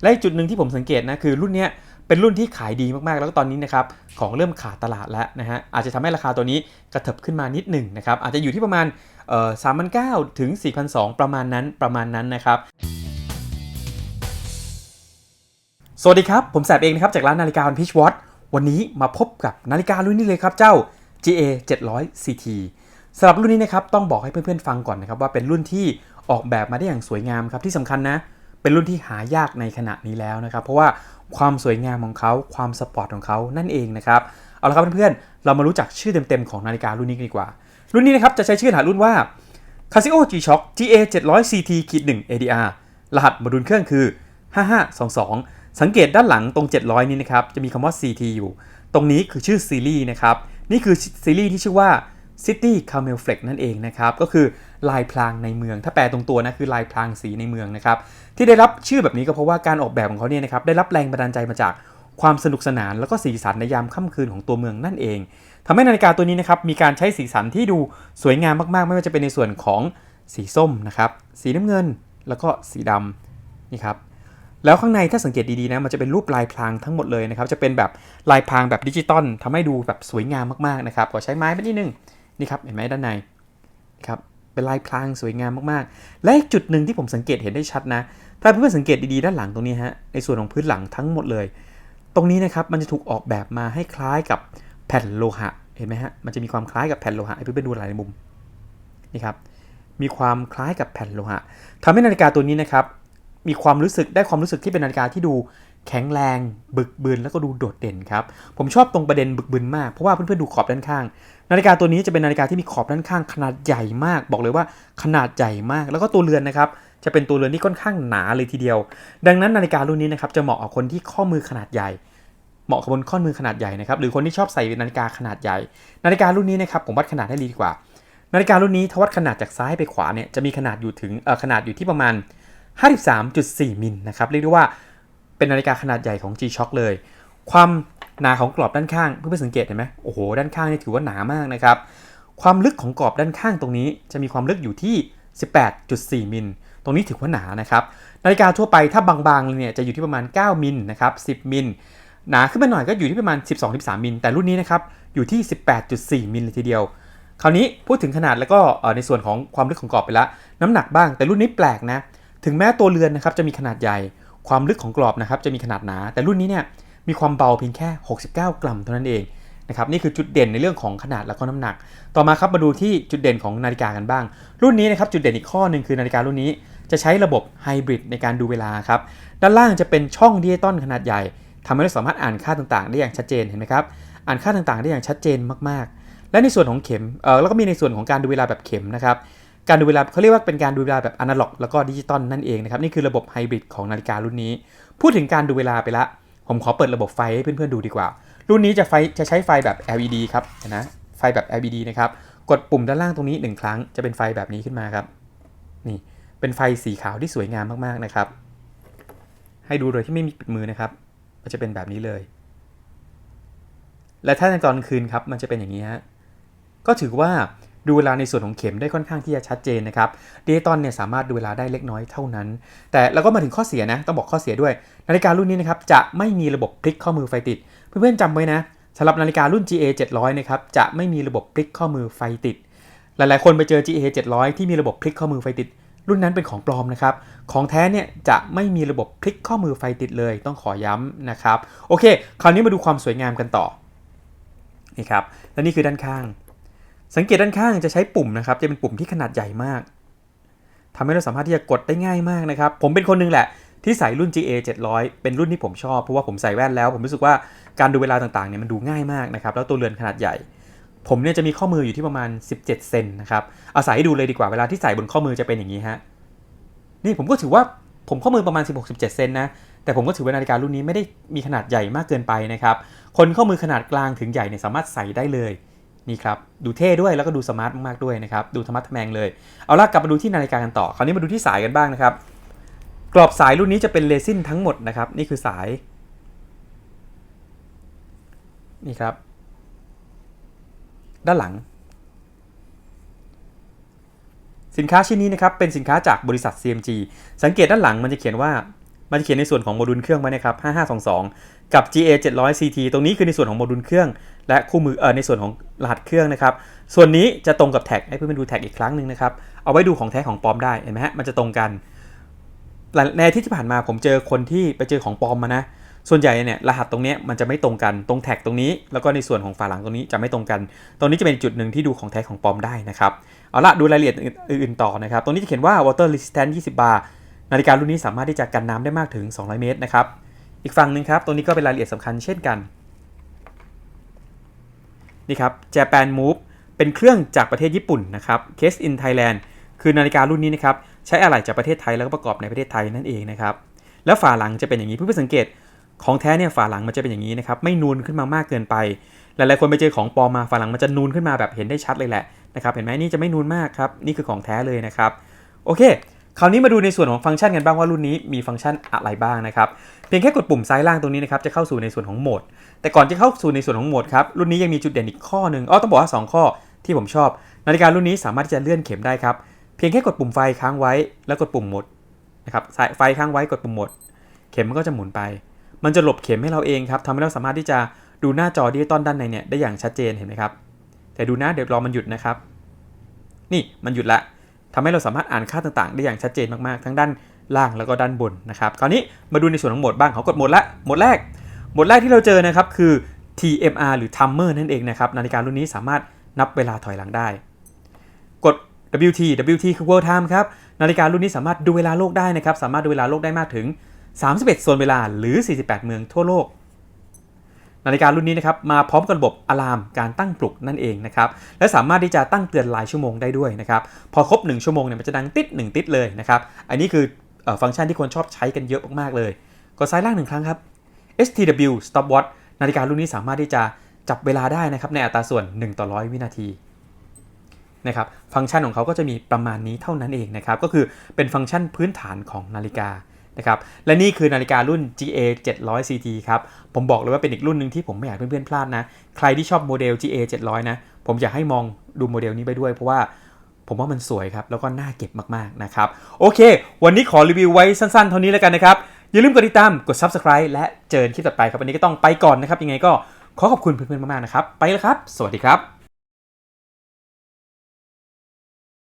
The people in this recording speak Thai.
และอีกจุดหนึ่งที่ผมสังเกตนะคือรุ่นเนี้ยเป็นรุ่นที่ขายดีมากๆ แล้วก็ตอนนี้นะครับของเริ่มขาดตลาดแล้วนะฮะอาจจะทำให้ราคาตัวนี้กระเถิบขึ้นมานิดหนึ่งนะครับอาจจะอยู่ที่ประมาณเอ่อ3,900ถึง4,200ประมาณนั้นประมาณนั้นนะครับสวัสดีครับ ผมแสบเองนะครับจากร้านนาฬิกา on Pitch Watch วันนี้มาพบกับนาฬิการุ่นนี้เลยครับเจ้า GA 700 CT สำหรับรุ่นนี้นะครับต้องบอกให้เพื่อนๆฟังก่อนนะครับว่าเป็นรุ่นที่ออกแบบมาได้อย่างสวยงามครับที่สำคัญนะ เป็นรุ่นที่หายากในขณะนี้แล้วนะครับ เพราะว่าความสวยงามของเขาความสปอร์ตของเขานั่นเองนะครับเอาละครับเพื่อนๆเรามารู้จักชื่อเต็มๆของนาฬิการุ่นนี้กันดีกว่า รุ่นนี้นะครับจะใช้ชื่อหัสรุ่นว่า Casio G-Shock GA 700 CT 1 ADR รหัสโมดูลเครื่องคือ 5522 สังเกตด้านหลังตรง 700 นี้นะครับจะมีคำว่า CT อยู่ ตรงนี้คือชื่อซีรีส์นะครับนี่คือซีรีส์ที่ชื่อว่า City Camel Flex นั่นเองนะครับ ก็คือลายพรางในเมือง ถ้าแปลตรงตัวนะคือลายพรางสีในเมืองนะครับ ที่ได้รับชื่อแบบนี้ก็เพราะว่าการออกแบบของเขาเนี่ยนะครับได้รับแรงบันดาลใจมาจากความสนุกสนานแล้วก็สีสันในยามค่ำคืนของตัวเมืองนั่นเองทำให้นาฬิกาตัวนี้นะครับมีการใช้สีสันที่ดูสวยงามมากๆ ไม่ว่าจะเป็นในส่วนของสีส้มนะครับสีน้ำเงินแล้วก็สีดำนี่ครับแล้วข้างในถ้าสังเกตดีๆนะมันจะเป็นรูปลายพรางทั้งหมดเลยนะครับจะเป็นแบบลายพรางแบบดิจิตอลทำให้ดูแบบสวยงามมากๆนะครับก็ใช้ไม้ไปนิดนึง นี่ครับเห็นไหมด้านในครับเป็นลายพรางสวยงามมากๆ และจุดหนึ่งที่ผมสังเกตเห็นได้ชัดนะ ถ้าเพื่อนๆสังเกตดีๆด้านหลังตรงนี้ฮะในส่วนของพื้นหลังทั้งหมดเลย ตรงนี้นะครับมันจะถูกออกแบบมาให้คล้ายกับแผ่นโลหะเห็นไหมฮะมันจะมีความคล้ายกับแผ่นโลหะให้เพื่อนๆดูหลายมุมนี่ครับมีความคล้ายกับแผ่นโลหะทำให้นาฬิกาตัวนี้นะครับมีความรู้สึกได้ความรู้สึกที่เป็นนาฬิกาที่ดูแข็งแรง บึกบึนแล้วก็ดูโดดเด่นครับ ผมชอบตรงประเด็นบึกบึนมากเพราะว่าเพื่อนๆดูขอบด้านข้าง นาฬิกาตัวนี้จะเป็นนาฬิกาที่มีขอบด้านข้างขนาดใหญ่มาก บอกเลยว่าขนาดใหญ่มาก แล้วก็ตัวเรือนนะครับจะเป็นตัวเรือนที่ค่อนข้างหนาเลยทีเดียว ดังนั้นนาฬิการุ่นนี้นะครับจะเหมาะกับคนที่ข้อมือขนาดใหญ่ เหมาะกับบนข้อมือขนาดใหญ่นะครับหรือคนที่ชอบใส่นาฬิกาขนาดใหญ่ นาฬิการุ่นนี้นะครับผมวัดขนาดให้ดีกว่า นาฬิการุ่นนี้ถ้าวัดขนาดจากซ้ายไปขวาเนี่ยจะมีขนาดอยู่ถึงเอ่อขนาดอยู่ที่ประมาณ53.4มิลนะครับเรียกได้ว่า เป็นนาฬิกาขนาดใหญ่ของ G-Shock เลย ความหนาของกรอบด้านข้างเพื่อนๆสังเกตเห็นไหมโอ้โหด้านข้างนี่ถือว่าหนามากนะครับ ความลึกของกรอบด้านข้างตรงนี้ จะมีความลึกอยู่ที่ 18.4 มิล ตรงนี้ถือว่าหนานะครับ นาฬิกาทั่วไปถ้าบางๆเลยเนี่ยจะอยู่ที่ประมาณ 9 มิลนะครับ 10 มิล หนาขึ้นมาหน่อยก็อยู่ที่ประมาณ 12-13 มิล แต่รุ่นนี้นะครับอยู่ที่ 18.4 มิลเลยทีเดียว คราวนี้พูดถึงขนาดแล้วก็ในส่วนของความลึกของกรอบไปล้วน้ำหนักบ้าง แต่รุ่นนี้แปลกนะ ถึงแม้ตัวเรือนนะครับจะมีขนาดใหญ่ ความลึกของกรอบนะครับจะมีขนาดหนา แต่รุ่นนี้เนี่ยมีความเบาเพียงแค่ 69 กรัมเท่านั้นเองนะครับนี่คือจุดเด่นในเรื่องของขนาดแล้วก็น้ำหนัก ต่อมาครับมาดูที่จุดเด่นของนาฬิกากันบ้าง รุ่นนี้นะครับจุดเด่นอีกข้อหนึ่งคือนาฬิการุ่นนี้ จะใช้ระบบไฮบริดในการดูเวลาครับด้านล่างจะเป็นช่องดิจิตอลขนาดใหญ่ทำให้เราสามารถอ่านค่าต่างๆ ได้อย่างชัดเจนเห็นไหมครับอ่านค่าต่างๆ ได้อย่างชัดเจนมากๆ และในส่วนของเข็มเออแล้วก็มีในส่วนของการดูเวลาแบบเข็มนะครับ การดูเวลาเขาเรียกว่าเป็นการดูเวลาแบบอนาล็อกแล้วก็ดิจิตอลนั่นเองนะครับนี่คือระบบไฮบริดของนาฬิการุ่นนี้ พูดถึงการดูเวลาไปละ ผมขอเปิดระบบไฟให้เพื่อนๆดูดีกว่า รุ่นนี้จะไฟจะใช้ไฟแบบ LED ครับนะไฟแบบ LED นะครับกดปุ่มด้านล่างตรงนี้หนึ่งครั้งจะเป็นไฟแบบนี้ขึ้นมาครับนี่เป็นไฟสีขาวที่สวยงามมากๆนะครับ ให้ดูโดยที่ไม่มีปิดมือนะครับมันจะเป็นแบบนี้เลย และถ้าในตอนคืนครับมันจะเป็นอย่างนี้ฮะก็ถือว่า ดูเวลาในส่วนของเข็มได้ค่อนข้างที่จะชัดเจนนะครับดิจิตอลเนี่ยสามารถดูเวลาได้เล็กน้อยเท่านั้น แต่เราก็มาถึงข้อเสียนะต้องบอกข้อเสียด้วย นาฬิการุ่นนี้นะครับจะไม่มีระบบพลิกข้อมือไฟติด เพื่อนๆจำไว้นะสำหรับนาฬิการุ่น GA 700นะครับจะไม่มีระบบพลิกข้อมือไฟติด หลายๆ คนไปเจอ GA 700ที่มีระบบพลิกข้อมือไฟติด รุ่นนั้นเป็นของปลอมนะครับของแท้เนี่ยจะไม่มีระบบพลิกข้อมือไฟติดเลย ต้องขอย้ำนะครับโอเค คราวนี้มาดูความสวยงามกันต่อนี่ครับและนี่คือด้านข้าง สังเกตด้านข้างจะใช้ปุ่มนะครับ จะเป็นปุ่มที่ขนาดใหญ่มากทำให้เราสามารถที่จะกดได้ง่ายมากนะครับ ผมเป็นคนหนึงแหละ ที่ใส่รุ่น GA 700 เป็นรุ่นที่ผมชอบ เพราะว่าผมใส่แว่นแล้ว ผมรู้สึกว่าการดูเวลาต่างๆเนี่ยมันดูง่ายมากนะครับ แล้วตัวเรือนขนาดใหญ่ ผมเนี่ยจะมีข้อมืออยู่ที่ประมาณ 17 เซนนะครับ เอาใส่ให้ดูเลยดีกว่า เวลาที่ใส่บนข้อมือจะเป็นอย่างนี้ฮะ นี่ผมก็ถือว่าผมข้อมือประมาณ 16-17 เซนนะ แต่ผมก็ถือว่านาฬิการุ่นนี้ไม่ได้มีขนาดใหญ่มากเกินไปนะครับ คนข้อมือขนาดกลางถึงใหญ่เนี่ยสามารถใส่ได้เลย นี่ครับ ดูเท่ด้วยแล้วก็ดูสมาร์ทมากๆด้วยนะครับ ดูธรรมะทแมงเลย เอาล่ะกลับมาดูที่นาฬิกากันต่อ คราวนี้มาดูที่สายกันบ้างนะครับ กรอบสายรุ่นนี้จะเป็นเรซินทั้งหมดนะครับ นี่คือสาย นี่ครับ ด้านหลัง สินค้าชิ้นนี้นะครับ เป็นสินค้าจากบริษัท CMG สังเกตด้านหลังมันจะเขียนว่า มันจะเขียนในส่วนของโมดูลเครื่องไว้นะครับ 5522 กับ GA 700 CT ตรงนี้คือในส่วนของโมดูลเครื่อง และคู่มือเออในส่วนของรหัสเครื่องนะครับ ส่วนนี้จะตรงกับแท็กให้เพื่อนๆดูแท็กอีกครั้งหนึ่งนะครับ เอาไว้ดูของแท้ของปลอมได้ เห็นไหมฮะ มันจะตรงกัน ในที่ที่ผ่านมาผมเจอคนที่ไปเจอของปลอมมานะ ส่วนใหญ่เนี่ยรหัสตรงนี้มันจะไม่ตรงกัน ตรงแท็กตรงนี้ แล้วก็ในส่วนของฝาหลังตรงนี้จะไม่ตรงกัน ตรงนี้จะเป็นจุดหนึ่งที่ดูของแท้ของปลอมได้นะครับ เอาละดูรายละเอียดอื่นๆต่อนะครับ ตรงนี้จะเขียนว่า water resistant 20บาร์ นาฬิการุ่นนี้สามารถที่จะกันน้ำได้มากถึง 200 เมตรนะครับ อีกฝั่งหนึ่งครับ ตรงนี้ก็เป็นรายละเอียดสำคัญเช่นกัน นี่ครับ Japan Move เป็นเครื่องจากประเทศญี่ปุ่นนะครับ Case in Thailand คือนาฬิการุ่นนี้นะครับ ใช้อะไหล่จากประเทศไทยแล้วก็ประกอบในประเทศไทยนั่นเองนะครับ แล้วฝาหลังจะเป็นอย่างนี้เพื่อสังเกตของแท้เนี่ยฝาหลังมันจะเป็นอย่างนี้นะครับ ไม่นูนขึ้นมามากเกินไป หลายๆคนไปเจอของปลอมมาฝาหลังมันจะนูนขึ้นมาแบบเห็นได้ชัดเลยแหละนะครับ เห็นไหมนี่จะไม่นูนมากครับ นี่คือของแท้เลยนะครับ โอเค คราวนี้มาดูในส่วนของฟังก์ชันกันบ้างว่ารุ่นนี้มีฟังก์ชันอะไรบ้างนะครับ เพียงแค่กดปุ่มซ้ายล่างตรงนี้นะครับจะเข้าสู่ในส่วนของโหมด แต่ก่อนจะเข้าสู่ในส่วนของโหมดครับรุ่นนี้ยังมีจุดเด่นอีกข้อหนึ่งอ๋อต้องบอกว่า 2 ข้อที่ผมชอบ นาฬิการุ่นนี้สามารถที่จะเลื่อนเข็มได้ครับเพียงแค่กดปุ่มไฟค้างไว้ แล้วกดปุ่มหมดนะครับสายไฟค้างไว้กดปุ่มหมด เข็มมันก็จะหมุนไป มันจะหลบเข็มให้เราเองครับทำให้เราสามารถที่จะดูหน้าจอดิจิตอลด้านในเนี่ยได้อย่างชัดเจนเห็นไหมครับแต่ดูนะเดี๋ยวรอมันหยุดนะครับ นี่มันหยุดละ ทำให้เราสามารถอ่านค่าต่างๆ ได้อย่างชัดเจนมากๆ ทั้งด้านล่างแล้วก็ด้านบนนะครับ คราวนี้มาดูในส่วนของโหมดบ้างเขากดโหมดละโหมดแรกโหมดแรกที่เราเจอนะครับคือ TMR หรือ Timer นั่นเองนะครับนาฬิการุ่นนี้สามารถนับเวลาถอยหลังได้ กด WT WT คือ World Time ครับนาฬิการุ่นนี้สามารถดูเวลาโลกได้นะครับ สามารถดูเวลาโลกได้มากถึง 31 โซนเวลาหรือ 48 เมืองทั่วโลก นาฬิการุ่นนี้นะครับมาพร้อมกับระบบอะลามการตั้งปลุกนั่นเองนะครับและสามารถที่จะตั้งเตือนรายชั่วโมงได้ด้วยนะครับพอครบ 1 ชั่วโมงเนี่ยมันจะดังติด 1 ติดเลยนะครับอันนี้คือฟังก์ชันที่คนชอบใช้กันเยอะมากๆเลยกดซ้ายล่างหนึ่งครั้งครับ STW stopwatch นาฬิการุ่นนี้สามารถที่จะจับเวลาได้นะครับในอัตราส่วน 1 ต่อ100วินาทีนะครับฟังก์ชันของเขาก็จะมีประมาณนี้เท่านั้นเองนะครับก็คือเป็นฟังก์ชันพื้นฐานของนาฬิกา นะครับและนี่คือนาฬิการุ่น GA 700 CT ครับผมบอกเลยว่าเป็นอีกรุ่นหนึ่งที่ผมไม่อยากเพื่อนๆพลาดนะ ใครที่ชอบโมเดล GA 700 นะ ผมอยากให้มองดูโมเดลนี้ไปด้วย เพราะว่าผมว่ามันสวยครับ แล้วก็น่าเก็บมากๆนะครับ โอเค วันนี้ขอรีวิวไว้สั้นๆ เท่านี้แล้วกันนะครับ อย่าลืมกดติดตามกด Subscribe และเจอกันคลิปต่อไปครับ วันนี้ก็ต้องไปก่อนนะครับ ยังไงก็ขอขอบคุณเพื่อนๆมากๆนะครับ ไปแล้วครับ สวัสดีครับ